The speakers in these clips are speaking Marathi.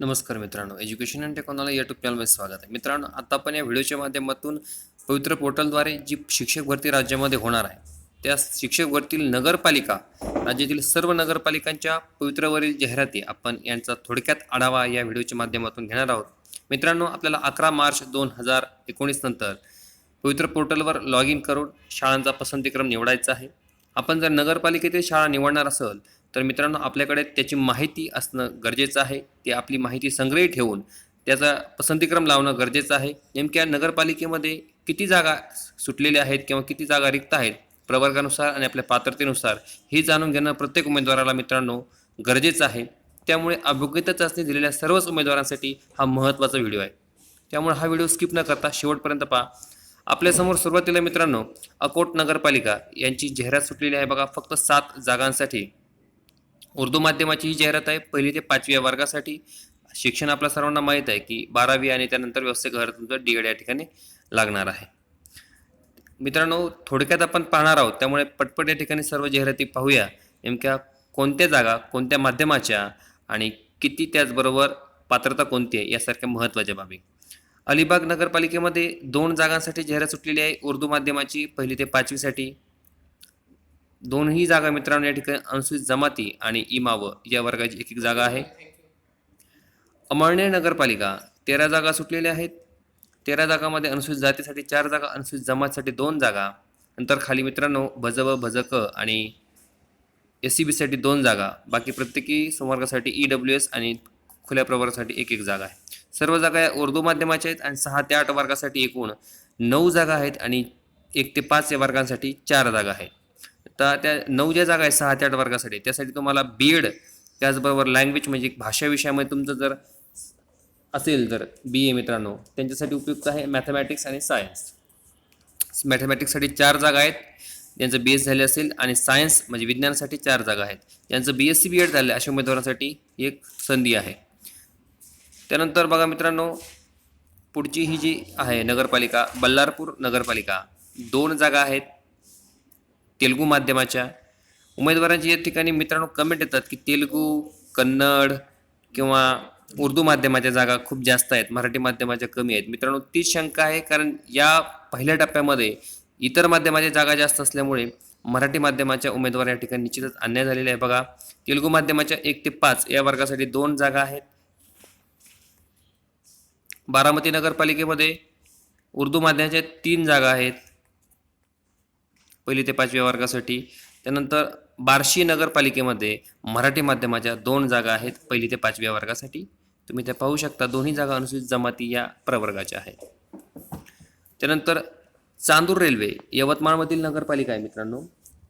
नमस्कार मित्रांनो एज्युकेशन अँड टेक्नॉलॉजी या चॅनलमध्ये स्वागत आहे. मित्रांनो आता आपण या व्हिडिओच्या माध्यमातून पवित्र पोर्टलद्वारे जी शिक्षक भरती राज्यामध्ये होणार आहे त्या शिक्षक भरतील नगरपालिका राज्यातील सर्व नगरपालिकांच्या पवित्रवरील जाहिराती आपण यांचा थोडक्यात आढावा या व्हिडिओच्या माध्यमातून घेणार आहोत. मित्रांनो आपल्याला अकरा मार्च दोन हजार एकोणीस नंतर पवित्र पोर्टलवर लॉग इन करून शाळांचा पसंतीक्रम निवडायचा आहे. आपण जर नगरपालिकेतील शाळा निवडणार असेल तर मित्रांनो आपल्याकडे त्याची माहिती असणं गरजेचं आहे. ती आपली माहिती संग्रही ठेवून त्याचा पसंतीक्रम लावणं गरजेचं आहे. नेमक्या नगरपालिकेमध्ये किती जागा सुटलेल्या आहेत किंवा किती जागा रिक्त आहेत? प्रवर्गानुसार आणि आपल्या पात्रतेनुसार हे जाणून घेणं प्रत्येक उमेदवाराला मित्रांनो गरजेचं आहे. त्यामुळे अभिज्ञता चाचणी दिलेल्या सर्वच उमेदवारांसाठी हा महत्त्वाचा व्हिडिओ आहे. त्यामुळे हा व्हिडिओ स्किप न करता शेवटपर्यंत पहा. आपल्यासमोर सुरुवातीला मित्रांनो अकोट नगरपालिका यांची जाहिरात सुटलेली आहे बघा. फक्त सात जागांसाठी उर्दू माध्यमाची ही जाहिरात आहे. पहिली ते पाचव्या वर्गासाठी. शिक्षण आपल्या सर्वांना माहीत आहे की बारावी आणि त्यानंतर व्यावसायिक घर तुमचं डी एड या ठिकाणी लागणार आहे. मित्रांनो थोडक्यात आपण पाहणार आहोत. त्यामुळे पटपट या ठिकाणी सर्व जाहिराती पाहूया. नेमक्या कोणत्या जागा कोणत्या माध्यमाच्या आणि किती त्याचबरोबर पात्रता कोणती आहे यासारख्या महत्त्वाच्या बाबी. अलिबाग नगरपालिकेमध्ये दोन जागांसाठी जाहिरात सुटलेली आहे. उर्दू माध्यमाची पहिली ते पाचवीसाठी. दोनही जागा मित्रांनो या ठिकाणी अनुसूचित जमाती आणि इमाव या वर्गाची एक एक जागा आहे. अमळनेर नगरपालिका तेरा जागा सुटलेल्या आहेत. तेरा जागामध्ये अनुसूचित जातीसाठी चार जागा अनुसूचित जमातसाठी दोन जागा. नंतर खाली मित्रांनो भजव भजक आणि एस सी बीसाठी दोन जागा. बाकी प्रत्येकी संवर्गासाठी ई डब्ल्यू एस आणि खुल्या प्रवर्गासाठी एक एक जागा आहे. सर्व जागा या उर्दू माध्यमाच्या आहेत आणि सहा ते आठ वर्गासाठी एकूण नऊ जागा आहेत आणि एक ते पाच या वर्गांसाठी चार जागा आहेत. तर त्या नऊ ज्या जागा आहेत सहा ते आठ वर्गासाठी त्यासाठी तुम्हाला बी एड त्याचबरोबर लँग्वेज म्हणजे भाषा विषयामध्ये तुमचं जर असेल तर बी ए मित्रांनो त्यांच्यासाठी उपयुक्त आहे मॅथमॅटिक्स आणि सायन्स मॅथमॅटिक्ससाठी चार जागा आहेत ज्यांचं बी एस झाले असेल आणि सायन्स म्हणजे विज्ञानासाठी चार जागा आहेत. ज्यांचं B S C B Ed झालं अशा उमेदवारांसाठी एक संधी आहे. त्यानंतर बघा मित्रांनो पुढची ही जी आहे नगरपालिका बल्लारपूर नगरपालिका दोन जागा आहेत. तेलुगू माध्यमाच्या. उमेदवारांची या ठिकाणी मित्रांनो कमेंट येतात की तेलुगू कन्नड किंवा उर्दू माध्यमाच्या जागा खूप जास्त आहेत मराठी माध्यमाच्या कमी आहेत. मित्रांनो तीच शंका आहे कारण या पहिल्या टप्प्यामध्ये इतर माध्यमाच्या जागा जास्त असल्यामुळे मराठी माध्यमाच्या उमेदवार या ठिकाणी निश्चितच अन्याय झालेला आहे. बघा तेलुगू माध्यमाच्या एक ते पाच या वर्गासाठी दोन जागा आहेत. बारामती नगरपालिकेमध्ये उर्दू माध्यमाच्या तीन जागा आहेत. पहिली ते पाचव्या वर्गासाठी. त्यानंतर बार्शी नगरपालिकेमध्ये मराठी माध्यमाच्या दोन जागा आहेत पहिली ते पाचव्या वर्गासाठी. तुम्ही त्या पाहू शकता दोन्ही जागा अनुसूचित जमाती या प्रवर्गाच्या आहेत. त्यानंतर चांदूर रेल्वे यवतमाळमधील नगरपालिका आहे मित्रांनो.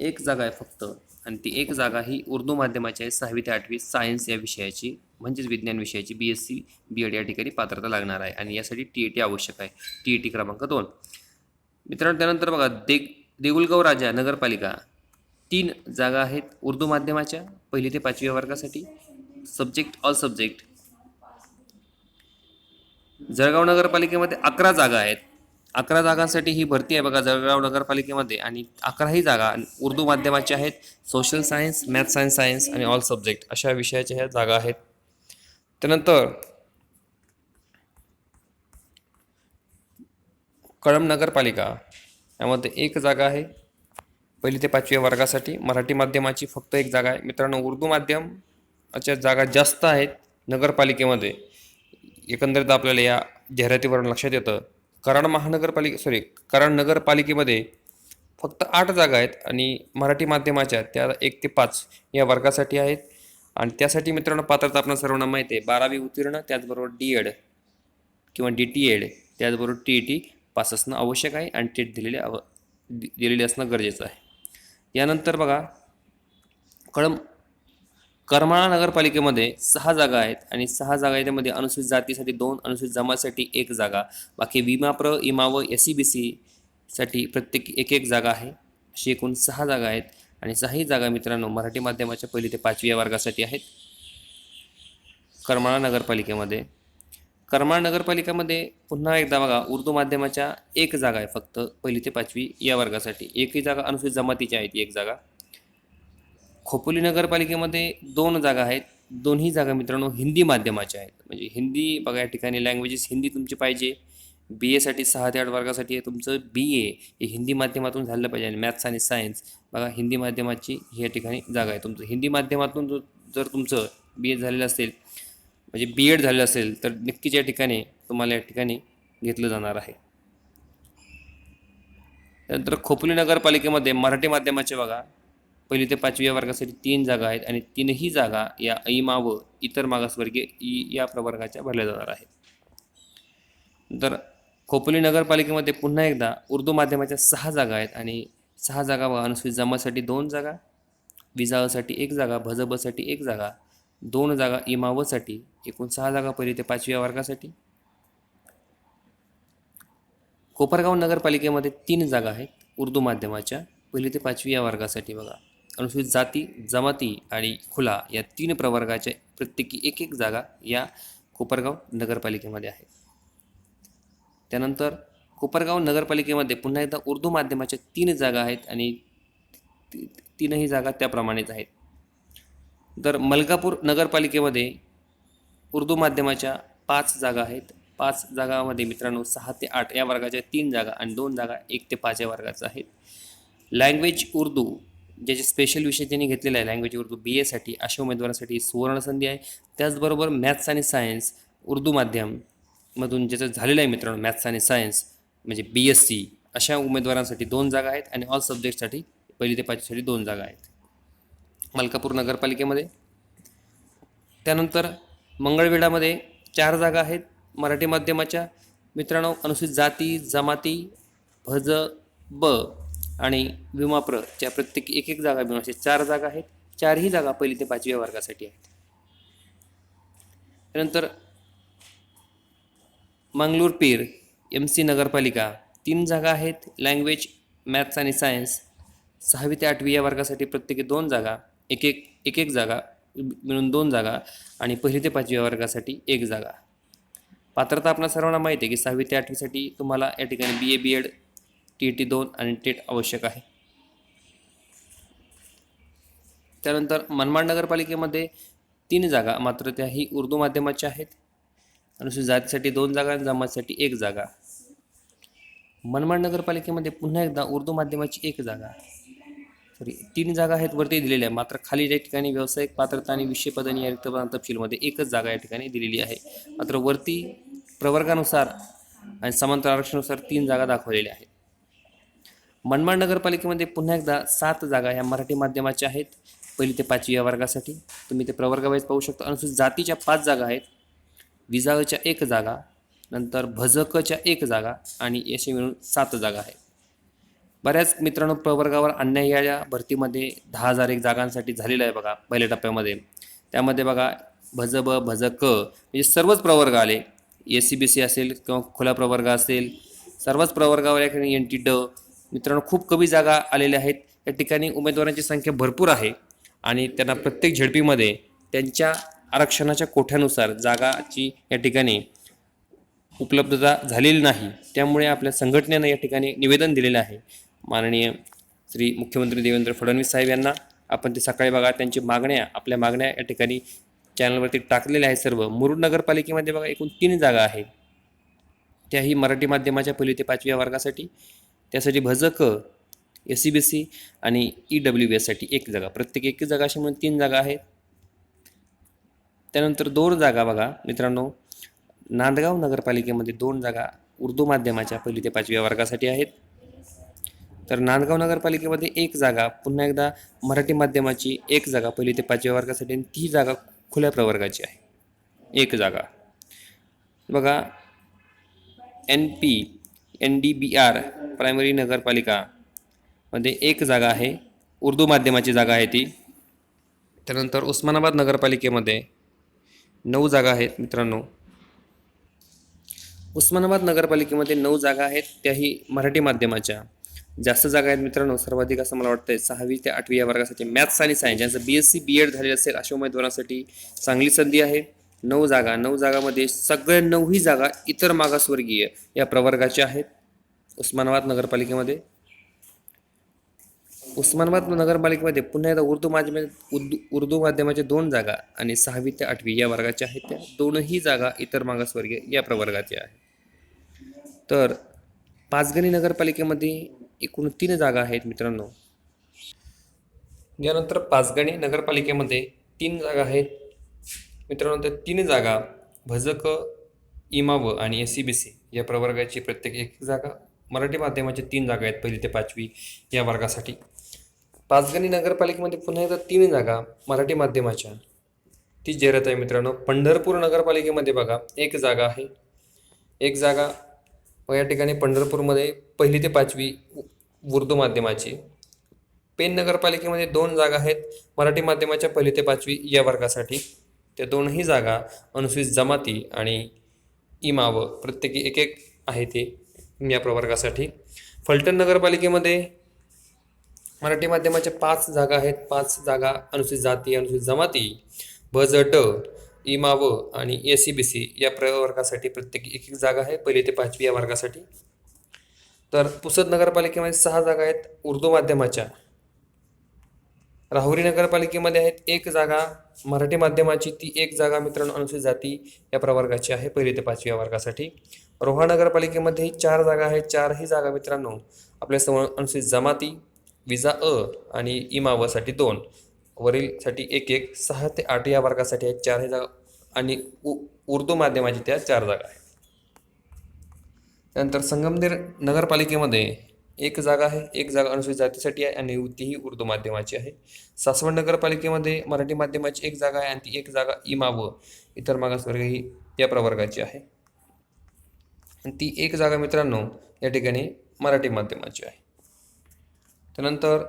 एक जागा आहे फक्त आणि ती एक जागा ही उर्दू माध्यमाची आहे. सहावी ते आठवी सायन्स या विषयाची म्हणजेच विज्ञान विषयाची B S C B ed या ठिकाणी पात्रता लागणार आहे. आणि यासाठी टी ए टी आवश्यक आहे. टी ए टी क्रमांक दोन. मित्रांनो त्यानंतर बघा देख देऊलगाव राजा नगरपालिका तीन जागा आहेत उर्दू माध्यमाच्या पहिली ते पाचव्या वर्गासाठी. सब्जेक्ट ऑल सब्जेक्ट जळगाव नगरपालिकेमध्ये अकरा जागा आहेत. अकरा जागांसाठी ही भरती आहे बघा जळगाव नगरपालिकेमध्ये आणि अकराही जागा उर्दू माध्यमाच्या आहेत. Social science math science science आणि ऑल सब्जेक्ट अशा विषयाच्या ह्या जागा आहेत. त्यानंतर कळंब नगरपालिका. यामध्ये एक जागा आहे. पहिली ते पाचव्या वर्गासाठी मराठी माध्यमाची फक्त एक जागा आहे. मित्रांनो उर्दू माध्यमाच्या जागा जास्त आहेत नगरपालिकेमध्ये. एकंदरीत आपल्याला या जाहिरातीवरून लक्षात येतं. कराड महानगरपालिका सॉरी कराड नगरपालिकेमध्ये फक्त आठ जागा आहेत आणि मराठी माध्यमाच्या त्या एक ते पाच या वर्गासाठी आहेत. आणि त्यासाठी मित्रांनो पात्रता आपल्या सर्वांना माहिती आहे बारावी उत्तीर्ण त्याचबरोबर डी एड किंवा डी टी एड त्याचबरोबर टी ई टी पास असणं आवश्यक आहे आणि टेट दिलेले आव दि- दिलेले असणं गरजेचं आहे. यानंतर बघा कळम करमाळा नगरपालिकेमध्ये सहा जागा आहेत आणि सहा जागा आहेत अनुसूचित जातीसाठी दोन अनुसूचित जमासाठी एक जागा. बाकी विमा प्र इमा व एस सी बी सीसाठी प्रत्येकी एक एक जागा आहे. अशी एकूण सहा जागा आहेत आणि सहाही जागा मित्रांनो मराठी माध्यमाच्या पहिली ते पाचवी या वर्गासाठी आहेत. करमाळा नगरपालिकेमध्ये करमाळ नगरपालिकेमध्ये पुन्हा एकदा बघा उर्दू माध्यमाच्या एक जागा आहे फक्त पहिली ते पाचवी या वर्गासाठी. एकही जागा अनुसूचित जमातीची आहे ती एक जागा. खोपोली नगरपालिकेमध्ये दोन जागा आहेत. दोन्ही जागा मित्रांनो हिंदी माध्यमाच्या आहेत. म्हणजे हिंदी बघा या ठिकाणी लँग्वेजेस हिंदी तुमची पाहिजे. बी एसाठी सहा ते आठ वर्गासाठी आहे तुमचं बी ए हे हिंदी माध्यमातून झालं पाहिजे. आणि मॅथ्स आणि सायन्स बघा हिंदी माध्यमाची या ठिकाणी जागा आहे. तुमचं हिंदी माध्यमातून जर तुमचं बी ए झालेलं असेल म्हणजे बी एड झालेलं असेल तर नक्कीच या ठिकाणी तुम्हाला या ठिकाणी घेतलं जाणार आहे. त्यानंतर खोपोली नगरपालिकेमध्ये मराठी माध्यमाचे बघा पहिली ते पाचवी या वर्गासाठी तीन जागा आहेत आणि तीनही जागा या ऐमा व इतर मागासवर्गीय ई या प्रवर्गाच्या भरल्या जाणार आहेत. तर खोपोली नगरपालिकेमध्ये पुन्हा एकदा उर्दू माध्यमाच्या सहा जागा आहेत आणि सहा जागा बघा अनुसूचित जमासाठी दोन जागा विजासाठी एक जागा भजबसाठी एक जागा दोन जागा इमावसाठी एकूण सहा जागा पहिली ते पाचव्या वर्गासाठी. कोपरगाव नगरपालिकेमध्ये तीन जागा आहेत उर्दू माध्यमाच्या पहिली ते पाचवी या वर्गासाठी बघा. अनुसूचित जाती जमाती आणि खुला या तीन प्रवर्गाच्या प्रत्येकी एक एक जागा या कोपरगाव नगरपालिकेमध्ये आहेत. त्यानंतर कोपरगाव नगरपालिकेमध्ये पुन्हा एकदा उर्दू माध्यमाच्या तीन जागा आहेत आणि तीनही जागा त्याप्रमाणेच आहेत. तर मलकापूर नगरपालिकेमध्ये उर्दू माध्यमाच्या पाच जागा आहेत. पाच जागामध्ये मित्रांनो सहा ते आठ या वर्गाच्या तीन जागा आणि दोन जागा एक ते पाच या वर्गाचं आहेत. लँग्वेज उर्दू ज्याचे स्पेशल विषय त्यांनी घेतलेला आहे लँग्वेज उर्दू बी एसाठी अशा उमेदवारांसाठी सुवर्णसंधी आहे. त्याचबरोबर मॅथ्स आणि सायन्स उर्दू माध्यममधून ज्याचं झालेलं आहे मित्रांनो मॅथ्स आणि सायन्स म्हणजे बी एस सी अशा उमेदवारांसाठी दोन जागा आहेत आणि ऑल सब्जेक्टसाठी पहिली ते पाचवीसाठी दोन जागा आहेत. मलकापूर नगरपालिकेमध्ये. त्यानंतर मंगळवेढामध्ये चार जागा आहेत. मराठी माध्यमाच्या मित्रांनो अनुसूचित जाती जमाती भज ब आणि विमाप्र च्या प्रत्येकी एक एक जागा मिळून असे चार जागा आहेत. चारही जागा पहिली ते पाचव्या वर्गासाठी आहेत. त्यानंतर मंगळूर पीर एम सी नगरपालिका तीन जागा आहेत. लँग्वेज मॅथ्स आणि सायन्स सहावी ते आठवी या वर्गासाठी प्रत्येकी दोन जागा एक एक एक एक जागा मिळून दोन जागा आणि पहिली ते पाचव्या वर्गासाठी एक जागा. पात्रता आपल्या सर्वांना माहिती आहे की सहावी ते आठवीसाठी तुम्हाला या ठिकाणी B A B ed T T दोन आणि टेट आवश्यक आहे. त्यानंतर मनमाड नगरपालिकेमध्ये तीन जागा मात्र त्याही उर्दू माध्यमाच्या आहेत. अनुसूचित जातीसाठी दोन जागा आणि जमातीसाठी एक जागा. मनमाड नगरपालिकेमध्ये पुन्हा एकदा उर्दू माध्यमाची एक जागा. सॉरी तीन जागा आहेत वरती दिलेल्या मात्र खाली या ठिकाणी व्यावसायिक पात्रता आणि विषय या रिक्त तपशीलमध्ये एकच जागा या ठिकाणी दिलेली आहे. मात्र वरती प्रवर्गानुसार आणि समांतर आरक्षणानुसार तीन जागा दाखवलेल्या आहेत. मनमाड नगरपालिकेमध्ये पुन्हा एकदा सात जागा ह्या मराठी माध्यमाच्या आहेत. पहिली ते पाचवी या वर्गासाठी. तुम्ही ते प्रवर्गावाईज पाहू शकता. अनुसूचित जातीच्या पाच जागा आहेत. विजागच्या एक जागा नंतर भजकच्या एक जागा आणि याशी मिळून सात जागा आहेत. बऱ्याच मित्रांनो प्रवर्गावर अन्याय या भरतीमध्ये दहा हजार एक जागांसाठी झालेलं आहे बघा पहिल्या टप्प्यामध्ये. त्यामध्ये बघा भज ब भज क म्हणजे सर्वच प्रवर्ग आले. ए सी बी सी असेल किंवा खुला प्रवर्ग असेल सर्वच प्रवर्गावर या ठिकाणी एन टी ड मित्रांनो खूप कमी जागा आलेल्या आहेत. या ठिकाणी उमेदवारांची संख्या भरपूर आहे आणि त्यांना प्रत्येक झेडपीमध्ये त्यांच्या आरक्षणाच्या कोठ्यानुसार जागाची या ठिकाणी उपलब्धता झालेली नाही. त्यामुळे आपल्या संघटनेनं या ठिकाणी निवेदन दिलेलं आहे. माननीय श्री मुख्यमंत्री देवेंद्र फडणवीस साहेब यांना आपण ते सकाळी बघा त्यांची मागण्या आपल्या मागण्या या ठिकाणी चॅनलवरती टाकलेल्या आहेत सर्व. मुरुड नगरपालिकेमध्ये बघा एकूण तीन जागा आहे त्याही मराठी माध्यमाच्या पहिली ते पाचव्या वर्गासाठी त्यासाठी भजक एस सी बी सी आणि ई डब्ल्यू बी एससाठी एक जागा. प्रत्येक एक जागा अशी म्हणून तीन जागा आहेत. त्यानंतर दोन जागा बघा मित्रांनो. नांदगाव नगरपालिकेमध्ये दोन जागा उर्दू माध्यमाच्या पहिली ते पाचव्या वर्गासाठी आहेत. तर नांदगाव नगरपालिकेमध्ये एक जागा पुन्हा एकदा मराठी माध्यमाची एक जागा पहिली ते पाचव्या वर्गासाठी आणि ती जागा खुल्या प्रवर्गाची आहे. एक जागा. बघा N P N D B R primary नगरपालिका मध्ये एक जागा आहे. उर्दू माध्यमाची जागा आहे ती. त्यानंतर उस्मानाबाद नगरपालिकेमध्ये नऊ जागा आहेत मित्रांनो. उस्मानाबाद नगरपालिकेमध्ये नऊ जागा आहेत त्याही मराठी माध्यमाच्या. जास्त जागा आहेत मित्रांनो. सर्वाधिक असं मला वाटतंय सहावी ते आठवी या वर्गासाठी मॅथ्स आणि सायन्स ज्यांचं B S C B ed झालेलं असेल अशा उमेदवारांसाठी चांगली संधी आहे. नऊ जागा. नऊ जागामध्ये सगळ्या नऊही जागा इतर मागासवर्गीय या प्रवर्गाच्या आहेत. उस्मानाबाद नगरपालिकेमध्ये. उस्मानाबाद नगरपालिकेमध्ये पुन्हा एकदा उर्दू माध्यम उर्दू उर्दू माध्यमाच्या दोन जागा आणि सहावी ते आठवी या वर्गाच्या आहेत. त्या दोनही जागा इतर मागासवर्गीय या प्रवर्गाच्या आहेत. तर पाचगणी नगरपालिकेमध्ये एकूण तीन जागा आहेत मित्रांनो. यानंतर पाचगणी नगरपालिकेमध्ये तीन जागा आहेत. मित्रांनो त्या तीन जागा भजक इमाव आणि एस सी बी सी या प्रवर्गाची प्रत्येक एक जागा. मराठी माध्यमाच्या तीन जागा आहेत पहिली ते पाचवी या वर्गासाठी. पाचगणी नगरपालिकेमध्ये पुन्हा एकदा तीन जागा मराठी माध्यमाच्या. ती जाहिरात आहे मित्रांनो पंढरपूर नगरपालिकेमध्ये बघा एक जागा आहे. एक जागा मग या ठिकाणी पंढरपूरमध्ये पहिली ते पाचवी उ- उर्दू माध्यमाची. पेन नगरपालिकेमध्ये दोन जागा आहेत. मराठी माध्यमाच्या पहिली ते पाचवी या वर्गासाठी. त्या दोनही जागा अनुसूचित जमाती आणि इमाव प्रत्येकी एक एक आहे ते या प्रवर्गासाठी. फलटण नगरपालिकेमध्ये मराठी माध्यमाच्या पाच जागा आहेत. पाच जागा अनुसूचित जाती अनुसूचित जमाती. ब ज ट इमाव आणि ए सी बी सी या प्रवर्गासाठी प्रत्येकी एक एक जागा आहे. पहिली ते पाचवी या वर्गासाठी. तर पुसद नगरपालिकेमध्ये सहा जागा आहेत. उर्दू माध्यमाच्या राहुरी नगरपालिकेमध्ये आहेत एक जागा. मराठी माध्यमाची ती एक जागा मित्रांनो अनुसूचित जाती या प्रवर्गाची आहे पहिली ते पाचवी या वर्गासाठी. रोहा नगरपालिकेमध्ये चार जागा आहेत. चारही जागा मित्रांनो आपल्यासमोर अनुसूचित जमाती विजा अ आणि इमावसाठी दोन. वरीलसाठी एक एक सहा ते आठ या वर्गासाठी आहेत चारही जागा आणि उ उर्दू माध्यमाची त्या चार जागा आहेत. त्यानंतर संगमनेर नगरपालिकेमध्ये एक जागा आहे एक जागा अनुसूचित जातीसाठी आहे आणि तीही उर्दू माध्यमाची आहे. सासवड नगरपालिकेमध्ये मराठी माध्यमाची एक जागा आहे आणि ती एक जागा इमाव इतर मागासवर्ग ही या प्रवर्गाची आहे. आणि ती एक जागा मित्रांनो या ठिकाणी मराठी माध्यमाची आहे. त्यानंतर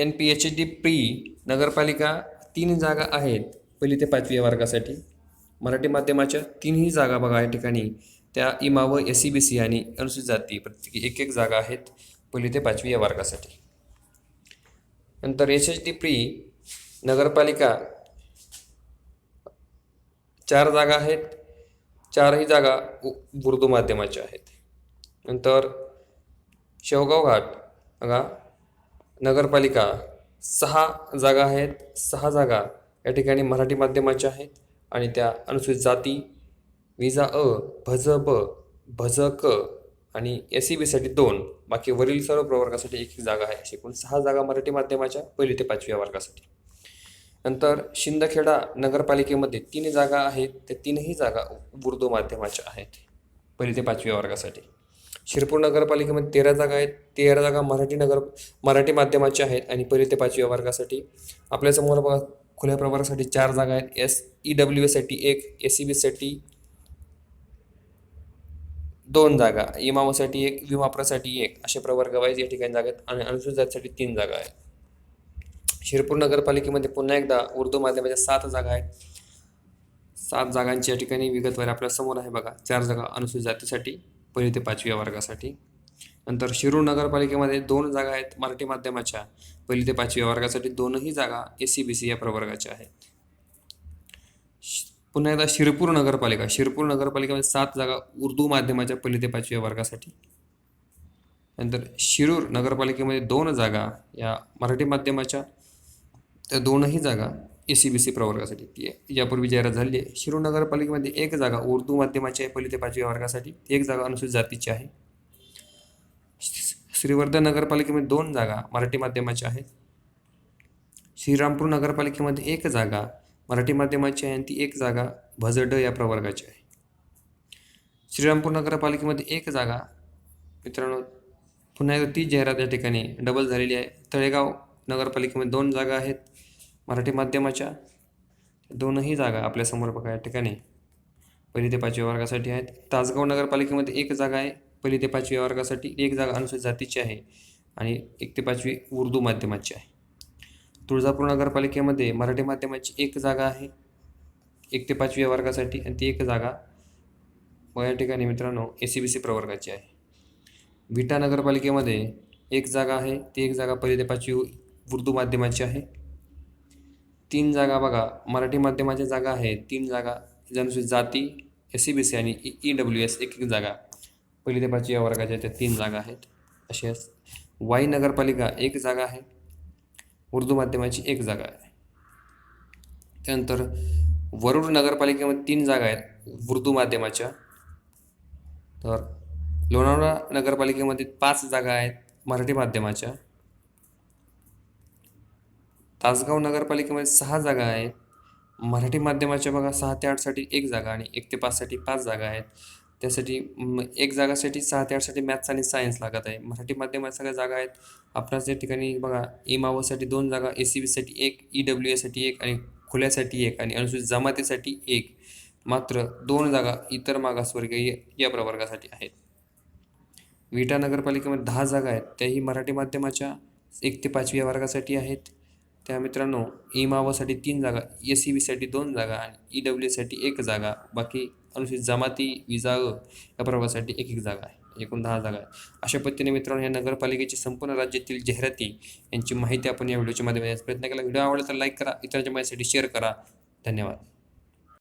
N P H D pre नगरपालिका तीन जागा आहेत. पहिली ते पाचवी या वर्गासाठी. मराठी माध्यमाच्या तीनही जागा बघा या ठिकाणी. त्या इमाव एस सी बी सी आणि अनुसूचित जाती प्रत्येकी एक एक जागा आहेत. पहिली ते पाचवी या वर्गासाठी. नंतर एच एच डी प्री नगरपालिका चार जागा आहेत. चारही जागा उ- उर्दू माध्यमाच्या आहेत. नंतर शेवगाव घाट बघा. नगरपालिका सहा जागा आहेत. सहा जागा या ठिकाणी मराठी माध्यमाच्या आहेत आणि त्या अनुसूचित जाती विजा अ भज ब भज क आणि एस सी बीसाठी दोन. बाकी वरील सर्व प्रवर्गासाठी एक एक जागा आहे. अशी एकूण सहा जागा मराठी माध्यमाच्या पहिली ते पाचव्या वर्गासाठी. नंतर शिंदखेडा नगरपालिकेमध्ये तीन जागा आहेत. त्या तीनही जागा उर्दू माध्यमाच्या आहेत. पहिली ते पाचव्या वर्गासाठी. शिरपूर नगरपालिकेमध्ये तेरा जागा आहेत. तेरा जागा मराठी नगर मराठी माध्यमाच्या आहेत आणि पहिले ते पाचव्या वर्गासाठी. आपल्यासमोर बघा खुल्या प्रवर्गासाठी चार जागा आहेत. एस ई डब्ल्यू एसाठी एक एस सी बीसाठी दोन जागा इमामासाठी एक विमाप्रासाठी एक. असे प्रवर्ग वाईज या ठिकाणी जागा आहेत आणि अनुसूचित जातीसाठी तीन जागा आहेत. शिरपूर नगरपालिकेमध्ये पुन्हा एकदा उर्दू माध्यमाच्या सात जागा आहेत. सात जागांची या ठिकाणी विगतवार आपल्यासमोर आहे बघा चार जागा अनुसूचित जातीसाठी पहिली ते पाचव्या वर्गासाठी. नंतर शिरूर नगरपालिकेमध्ये दोन जागा आहेत मराठी माध्यमाच्या. पहिली ते पाचव्या वर्गासाठी दोनही जागा एस सी बी सी या प्रवर्गाच्या आहेत. पुन्हा एकदा शिरपूर नगरपालिका. शिरपूर नगरपालिकेमध्ये सात जागा उर्दू माध्यमाच्या पहिली ते पाचव्या वर्गासाठी. नंतर शिरूर नगरपालिकेमध्ये दोन जागा या मराठी माध्यमाच्या. त्या दोनही जागा ए सी बी सी प्रवर्गासाठी ती यापूर्वी जाहिरात झाली आहे. शिरूर नगरपालिकेमध्ये एक जागा उर्दू माध्यमाची आहे पहिली ते पाचव्या वर्गासाठी एक जागा अनुसूचित जातीची आहे. श्री- श्रीवर्धन नगरपालिकेमध्ये दोन जागा मराठी माध्यमाच्या आहेत श्रीरामपूर नगरपालिकेमध्ये एक जागा मराठी माध्यमाची आहे आणि ती एक जागा भजड या प्रवर्गाची आहे. श्रीरामपूर नगरपालिकेमध्ये एक जागा मित्रांनो पुन्हा एकदा ती जाहिरात या ठिकाणी डबल झालेली आहे. तळेगाव नगरपालिकेमध्ये दोन जागा आहेत. मराठी माध्यमाच्या दोनही जागा आपल्यासमोर बघा या ठिकाणी पहिली ते पाचव्या वर्गासाठी आहेत. तासगाव नगरपालिकेमध्ये एक जागा आहे पहिली ते पाचव्या वर्गासाठी एक जागा अनुसूचित जातीची आहे आणि एक ते पाचवी उर्दू माध्यमाची आहे. तुळजापूर नगरपालिकेमध्ये मराठी माध्यमाची एक जागा आहे एक ते पाचव्या वर्गासाठी आणि ती एक जागा व या ठिकाणी मित्रांनो ए सी बी सी प्रवर्गाची आहे. विटा नगरपालिकेमध्ये एक जागा आहे ती एक जागा पहिली ते पाचवी उर्दू माध्यमाची आहे. तीन जागा बघा. मराठी माध्यमाच्या जागा आहे तीन जागा. ज्यानुसार जाती एस सी बी सी आणि ई डब्ल्यू एस एक एक जागा. पहिली ते पाचवी या वर्गाच्या त्या तीन जागा आहेत. असे वाई नगरपालिका एक जागा आहे. उर्दू माध्यमाची एक जागा आहे. त्यानंतर वरुड नगरपालिकेमध्ये तीन जागा आहेत. उर्दू माध्यमाच्या. तर लोणावळा नगरपालिकेमध्ये पाच जागा आहेत. मराठी माध्यमाच्या. तासगाव नगरपालिकेमध्ये सहा जागा आहेत. मराठी माध्यमाच्या बघा सहा ते आठसाठी एक जागा आणि एक ते पाचसाठी पाच जागा आहेत. त्यासाठी एक जागासाठी सहा ते आठसाठी मॅथ्स आणि सायन्स लागत आहे. मराठी माध्यमात सगळ्या जागा आहेत. आपणास या ठिकाणी बघा इमावसाठी दोन जागा ए सी बीसाठी एक ई डब्ल्यू एसाठी एक आणि खुल्यासाठी एक आणि अनुसूचित जमातीसाठी एक. मात्र दोन जागा इतर मागासवर्गीय या प्रवर्गासाठी आहेत. विटा नगरपालिकेमध्ये दहा जागा आहेत. त्याही मराठी माध्यमाच्या एक ते पाचव्या वर्गासाठी आहेत. त्या मित्रांनो इमावासाठी तीन जागा एस सी बीसाठी दोन जागा आणि ई डब्ल्यू एसाठी एक जागा. बाकी अनुसूचित जमाती विजाग या प्रवर्गासाठी एक एक जागा आहे. एकूण दहा जागा आहे अशा पद्धतीने मित्रांनो या नगरपालिकेची संपूर्ण राज्यातील जाहिराती यांची माहिती आपण या व्हिडिओच्या माध्यमातून प्रयत्न केला. व्हिडिओ आवडला तर लाईक करा इतरांच्या माहितीसाठी शेअर करा. धन्यवाद.